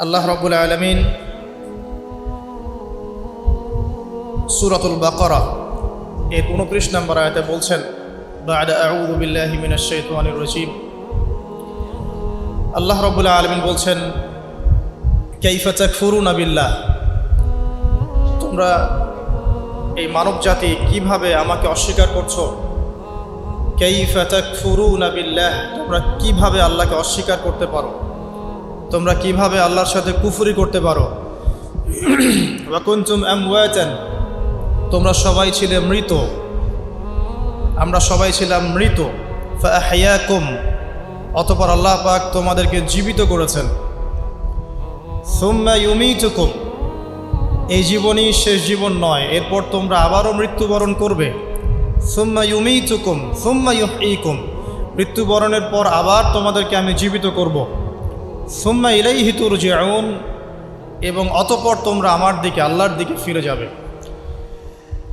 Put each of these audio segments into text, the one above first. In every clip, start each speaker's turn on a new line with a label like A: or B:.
A: আল্লাহ রব্বুল আলমিন সুরাতুল বাকরা এর উনত্রিশ নম্বর আয়াতে বলছেন بعد أعوذ بالله من الشيطان الرجيم আল্লাহ রব্বুল আলমিন বলছেন কাইফা তাকফুরুনা বিল্লাহ তোমরা এই মানব জাতি কিভাবে আমাকে অস্বীকার করছো কাইফা তাকফুরুনা বিল্লাহ তোমরা কিভাবে আল্লাহকে অস্বীকার করতে পারো তোমরা কীভাবে আল্লাহর সাথে কুফুরি করতে পারো? ওয়াকুনতুম আমওয়াতান, তোমরা সবাই ছিলে মৃত। আমরা সবাই ছিলাম মৃত। ফাহিয়াকুম অতপর আল্লাহ পাক তোমাদেরকে জীবিত করেছেন। সুম্মা এই জীবনই শেষ জীবন নয়, এরপর তোমরা আবারও মৃত্যুবরণ করবে। সুম্মা ইউমিতুকুম মৃত্যুবরণের পর আবার তোমাদেরকে আমি জীবিত করব। সুম্মা ইলাইহি তুরজিউন, এবং অতপর তোমরা আমার দিকে, আল্লাহর দিকে ফিরে যাবে।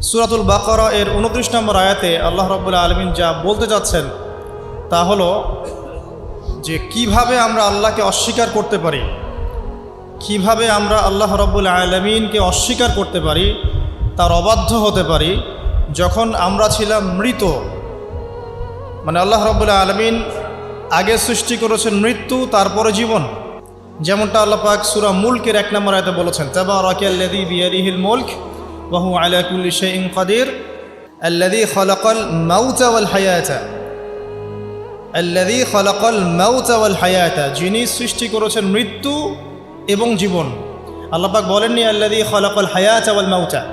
A: সুরাতুল বাকরা এর উনত্রিশ নম্বর আয়াতে আল্লাহ রব্বুল্লাহ আলমিন যা বলতে যাচ্ছেন, তা হলো যে কীভাবে আমরা আল্লাহকে অস্বীকার করতে পারি, কীভাবে আমরা আল্লাহ রব্বুল আলমিনকে অস্বীকার করতে পারি, তার অবাধ্য হতে পারি, যখন আমরা ছিলাম মৃত। মানে আল্লাহ রব্বুল আলমিন আগে সৃষ্টি করেছেন মৃত্যু, তারপরে জীবন। যেমনটা আল্লাহ পাক সুরা মুলকের এক নম্বর আয়তে বলেছেন যিনি সৃষ্টি করেছেন মৃত্যু এবং জীবন। আল্লাপাক বলেননি, আল্লাযী খালাকাল হায়াতা ওয়াল মাউতা।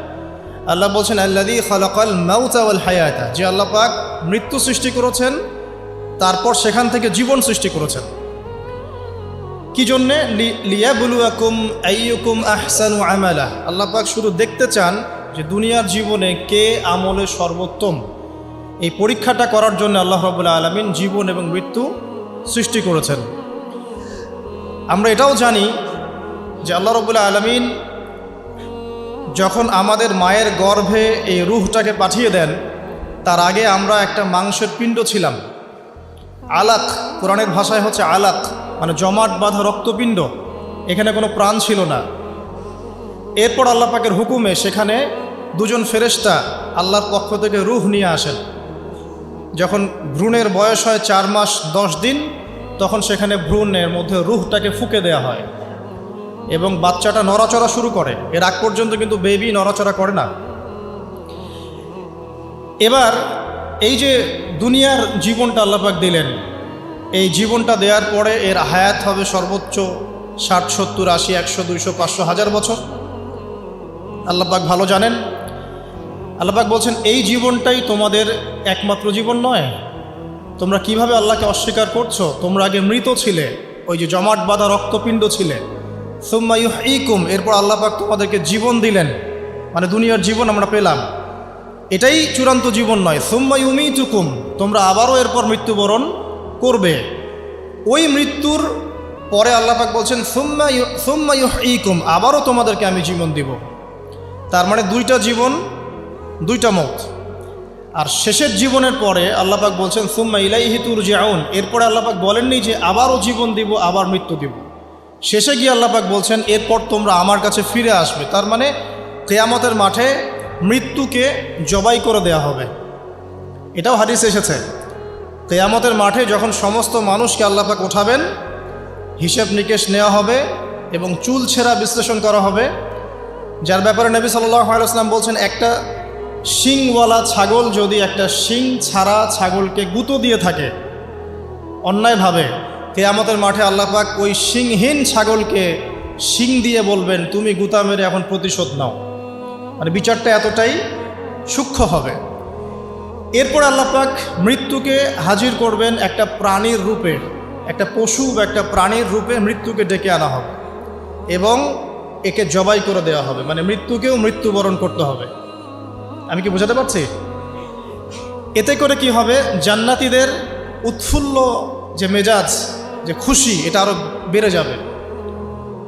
A: আল্লাহ বলছেন, আল্লাযী খালাকাল মাউতা ওয়াল হায়াতা। যে আল্লাপাক মৃত্যু সৃষ্টি করেছেন তারপর সেখান থেকে জীবন সৃষ্টি করেছেন। কি জন্যে? লিয়াবুলুয়াকুম আইয়ুকুম আহসানু আমালা। আল্লাহ পাক শুধু দেখতে চান যে দুনিয়ার জীবনে কে আমলে সর্বোত্তম। এই পরীক্ষাটা করার জন্য আল্লাহ রবুল্লা আলমিন জীবন এবং মৃত্যু সৃষ্টি করেছেন। আমরা এটাও জানি যে আল্লাহ রবুল্লা আলমিন যখন আমাদের মায়ের গর্ভে এই রুহটাকে পাঠিয়ে দেন, তার আগে আমরা একটা মাংসের পিণ্ড ছিলাম। আলাক, কোরআনের ভাষায় হচ্ছে আলাক মানে জমাট বাঁধা রক্তপিণ্ড। এখানে কোনো প্রাণ ছিল না। এরপর আল্লাহ পাকের হুকুমে সেখানে দুজন ফেরেস্তা আল্লাহর পক্ষ থেকে রুহ নিয়ে আসেন। যখন ভ্রূণের বয়স হয় চার মাস দশ দিন, তখন সেখানে ভ্রূণের মধ্যে রুহটাকে ফুকে দেয়া হয় এবং বাচ্চাটা নড়াচড়া শুরু করে। এর আগ পর্যন্ত কিন্তু বেবি নড়াচড়া করে না। এবার এই যে দুনিয়ার জীবনটা আল্লাপাক দিলেন, এই জীবনটা দেওয়ার পরে এর হায়াত হবে সর্বোচ্চ ষাট, সত্তর, আশি, একশো, দুইশো, পাঁচশো, হাজার বছর। আল্লাপাক ভালো জানেন। আল্লাপাক বলছেন, এই জীবনটাই তোমাদের একমাত্র জীবন নয়। তোমরা কীভাবে আল্লাহকে অস্বীকার করছ? তোমরা আগে মৃত ছিলে, ওই যে জমাট বাঁধা রক্তপিণ্ড ছিলে। সুম্মা ইকুম এরপর আল্লাপাক তোমাদেরকে জীবন দিলেন। মানে দুনিয়ার জীবন আমরা পেলাম। এটাই চূড়ান্ত জীবন নয়। সুম্মা ইউমিতুকুম, তোমরা আবারও এরপর মৃত্যুবরণ করবে। ওই মৃত্যুর পরে আল্লাপাক বলছেন, সুম্মা সুম্মা ইকুম আবারও তোমাদেরকে আমি জীবন দিব। তার মানে দুইটা জীবন, দুইটা মত। আর শেষের জীবনের পরে আল্লাপাক বলছেন, সুম্মা ইলাইহি তুর জাউন এরপরে আল্লাপাক বলেননি যে আবারও জীবন দিব, আবার মৃত্যু দিব। শেষে গিয়ে আল্লাপাক বলছেন, এরপর তোমরা আমার কাছে ফিরে আসবে। তার মানে কেয়ামতের মাঠে মৃত্যুকে জবাই করে দেয়া হবে। এটাও হাদিস এসেছে। কেয়ামতের মাঠে যখন সমস্ত মানুষকে আল্লাপাক উঠাবেন, হিসেব নিকেশ নেওয়া হবে এবং চুল ছেঁড়া বিশ্লেষণ করা হবে। যার ব্যাপারে নবী সাল্লাম বলছেন, একটা শিংওয়ালা ছাগল যদি একটা শিং ছাড়া ছাগলকে গুঁতো দিয়ে থাকে, অন্যায়ভাবে কেয়ামতের মাঠে আল্লাপাক ওই শিংহীন ছাগলকে শিং দিয়ে বলবেন, তুমি গুতা মেরে এখন প্রতিশোধ নাও। মানে বিচারটা এতটাই সূক্ষ্ম হবে। এরপর আল্লাপাক মৃত্যুকে হাজির করবেন একটা প্রাণীর রূপে, একটা পশু বা একটা প্রাণীর রূপে মৃত্যুকে ডেকে আনা হবে এবং একে জবাই করে দেওয়া হবে। মানে মৃত্যুকেও মৃত্যুবরণ করতে হবে। আমি কি বোঝাতে পারছি? এতে করে কি হবে? জান্নাতিদের উৎফুল্ল যে মেজাজ, যে খুশি, এটা আরও বেড়ে যাবে।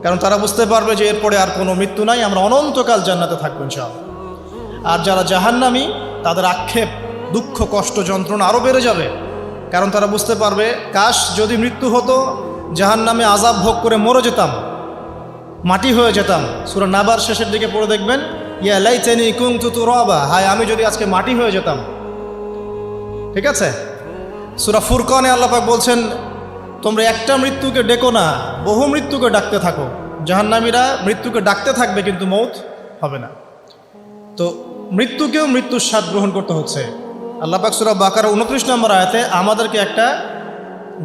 A: কারণ তারা বুঝতে পারবে যে এরপরে আর কোনো মৃত্যু নাই, আমরা অনন্তকাল জান্নাতে থাকব সব আর যারা জাহান্নামি, তাদের আক্ষেপ, দুঃখ, কষ্ট, যন্ত্রণা আরও বেড়ে যাবে। কারণ তারা বুঝতে পারবে, কাশ যদি মৃত্যু হতো, জাহান্নামে আজাব ভোগ করে মরে যেতাম, মাটি হয়ে যেতাম। সুরা নাবার শেষের দিকে পড়ে দেখবেন, ইয়া লাইতেনি কুং তুতু রবা হায়, আমি যদি আজকে মাটি হয়ে যেতাম। ঠিক আছে? সুরা ফুরকানে আল্লাপাক বলছেন তোমরা একটা মৃত্যুকে ডেকো না, বহু মৃত্যুকে ডাকতে থাকো। জাহান্নামীরা মৃত্যুকে ডাকতে থাকবে কিন্তু মৌত হবে না। তো মৃত্যুকেও মৃত্যুর স্বাদ গ্রহণ করতে হচ্ছে। আল্লাপাক সুরা বাকার উনত্রিশ নম্বর আয়াতে আমাদেরকে একটা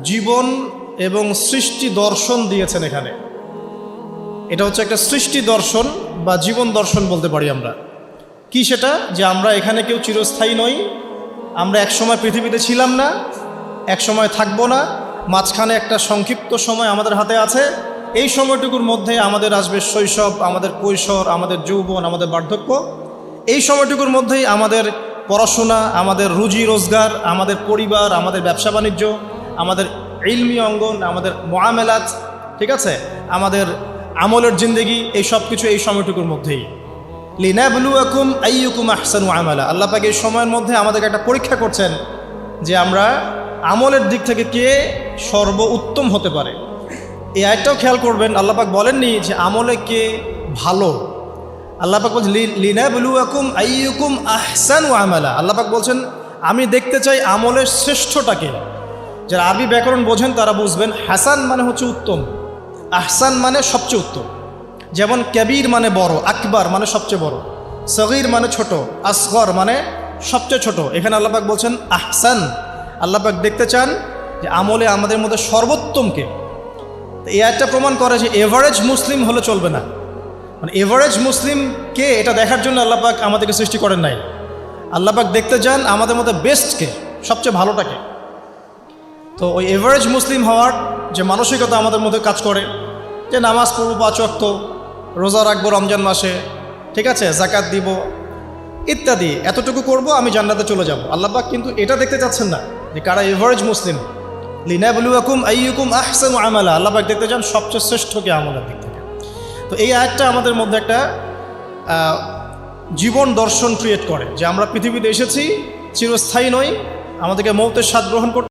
A: জীবন এবং সৃষ্টি দর্শন দিয়েছেন এখানে। এটা হচ্ছে একটা সৃষ্টি দর্শন বা জীবন দর্শন বলতে পারি আমরা। কি সেটা? যে আমরা এখানে কেউ চিরস্থায়ী নই, আমরা এক সময় পৃথিবীতে ছিলাম না এক সময় থাকব না মাঝখানে একটা সংক্ষিপ্ত সময় আমাদের হাতে আছে। এই সময়টুকুর মধ্যে আমাদের আসবে শৈশব, আমাদের কৈশোর, আমাদের যৌবন, আমাদের বার্ধক্য। এই সময়টুকুর মধ্যেই আমাদের পড়াশোনা, আমাদের রুজি রোজগার, আমাদের পরিবার, আমাদের ব্যবসা বাণিজ্য, আমাদের ইলমি অঙ্গন, আমাদের মোয়ামেলাত, ঠিক আছে? আমাদের আমলের জিন্দগি, এই সব কিছু এই সময়টুকুর মধ্যেই। লিনাবলুয়াকুম আইয়ুকুম আহসানু আমালা। আল্লাহ পাক এই সময়ের মধ্যে আমাদেরকে একটা পরীক্ষা করছেন যে আমরা আমলের দিক থেকে কে সর্ব উত্তম হতে পারে। এই আয়টাও খেয়াল করবেন, আল্লাহ পাক বলেননি যে আমলে কে ভালো। আল্লাহ লিনা বলছেন লিনাবলুয়াকুম আইয়ুকুম আহসানু আমালা। আল্লাহ পাক বলছেন, আমি দেখতে চাই আমলের শ্রেষ্ঠটাকে। যারা আরবি ব্যাকরণ বোঝেন, তারা বুঝবেন, হাসান মানে হচ্ছে উত্তম, আহসান মানে সবচেয়ে উত্তম। যেমন ক্যাবির মানে বড়, আকবার মানে সবচেয়ে বড়, সগির মানে ছোট, আসগর মানে সবচেয়ে ছোট। এখানে আল্লাপাক বলছেন, আহসান। আল্লাপাক দেখতে চান যে আমলে আমাদের মধ্যে সর্বোত্তমকে এই একটা প্রমাণ করে যে এভারেজ মুসলিম হলে চলবে না। মানে এভারেজ মুসলিম কে এটা দেখার জন্য আল্লাপাক আমাদেরকে সৃষ্টি করেন নাই। আল্লাপাক দেখতে যান আমাদের মধ্যে বেস্টকে সবচেয়ে ভালোটাকে তো ওই এভারেজ মুসলিম হওয়ার যে মানসিকতা আমাদের মধ্যে কাজ করে, যে নামাজ পড়ব পাঁচ রোজা রাখব রমজান মাসে, ঠিক আছে জাকাত দিব, ইত্যাদি, এতটুকু করব আমি জান্নাতে চলে যাব। আল্লাহবাক কিন্তু এটা দেখতে চাচ্ছেন না যে কারা এভারেজ মুসলিম। লিনাবলুয়াকুম আইয়ুকুম আহসানু আমালা। আল্লাহবাক দেখতে চান সবচেয়ে শ্রেষ্ঠকে আমলের দিক থেকে। তো এই আয়টা আমাদের মধ্যে একটা জীবন দর্শন ক্রিয়েট করে যে আমরা পৃথিবীতে এসেছি, চিরস্থায়ী নই, আমাদেরকে মৌতের স্বাদ গ্রহণ করতে